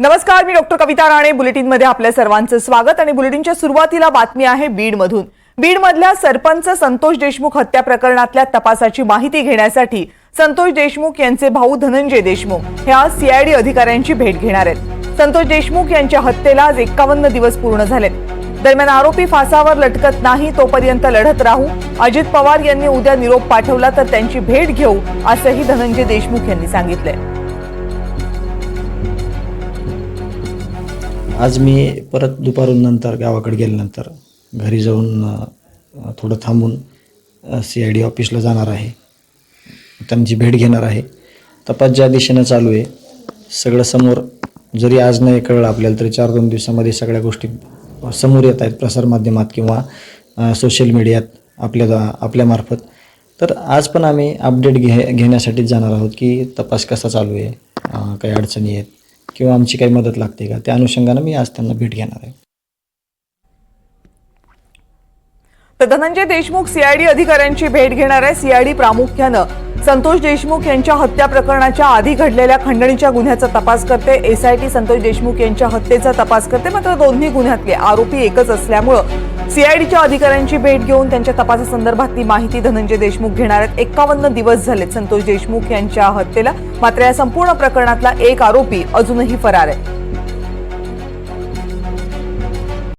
नमस्कार मी डॉक्टर कविता राणे. बुलेटिनमध्ये आपल्या सर्वांचं स्वागत आणि बुलेटिनच्या सुरुवातीला बातमी आहे बीडमधून. बीडमधल्या सरपंच संतोष देशमुख हत्या प्रकरणातल्या तपासाची माहिती घेण्यासाठी संतोष देशमुख यांचे भाऊ धनंजय देशमुख हे आज सीआयडी अधिकाऱ्यांची भेट घेणार आहेत. संतोष देशमुख यांच्या हत्येला आज एक्कावन्न दिवस पूर्ण झालेत. दरम्यान आरोपी फासावर लटकत नाही तोपर्यंत लढत राहू. अजित पवार यांनी उद्या निरोप पाठवला तर त्यांची भेट घेऊ असंही धनंजय देशमुख यांनी सांगितलंय. आज मी परत दुपारून नंतर गावाकडे गेल्यानंतर घरी जाऊन थोडं थांबून सी आय डी ऑफिसला जाणार आहे. त्यांची भेट घेणार आहे. तपास ज्या दिशेनं चालू आहे सगळं समोर जरी आज नाही कळलं आपल्याला तरी चार दोन दिवसामध्ये सगळ्या गोष्टी समोर येत आहेत प्रसारमाध्यमात किंवा सोशल मीडियात आपल्या आपल्यामार्फत तर आज पण आम्ही अपडेट घे घेण्यासाठीच जाणार आहोत की तपास कसा चालू आहे काही अडचणी आहेत. किंवा आमची काही मदत लागते का? त्या अनुषंगानं मी आज त्यांना भेट घेणार आहे. तर धनंजय देशमुख सीआयडी अधिकाऱ्यांची भेट घेणार आहे. सीआयडी प्रामुख्यानं संतोष देशमुख यांच्या हत्या प्रकरणाच्या आधी घडलेल्या खंडणीच्या गुन्ह्याचा तपास करते. एसआयटी संतोष देशमुख यांच्या हत्येचा तपास करते. मात्र दोन्ही गुन्ह्यातले आरोपी एकच असल्यामुळं सीआयडीच्या अधिकाऱ्यांची भेट घेऊन त्यांच्या तपासासंदर्भातली माहिती धनंजय देशमुख घेणार आहेत. एक्कावन्न दिवस झालेत संतोष देशमुख यांच्या हत्येला. मात्र या संपूर्ण प्रकरणातला एक आरोपी अजूनही फरार आहे.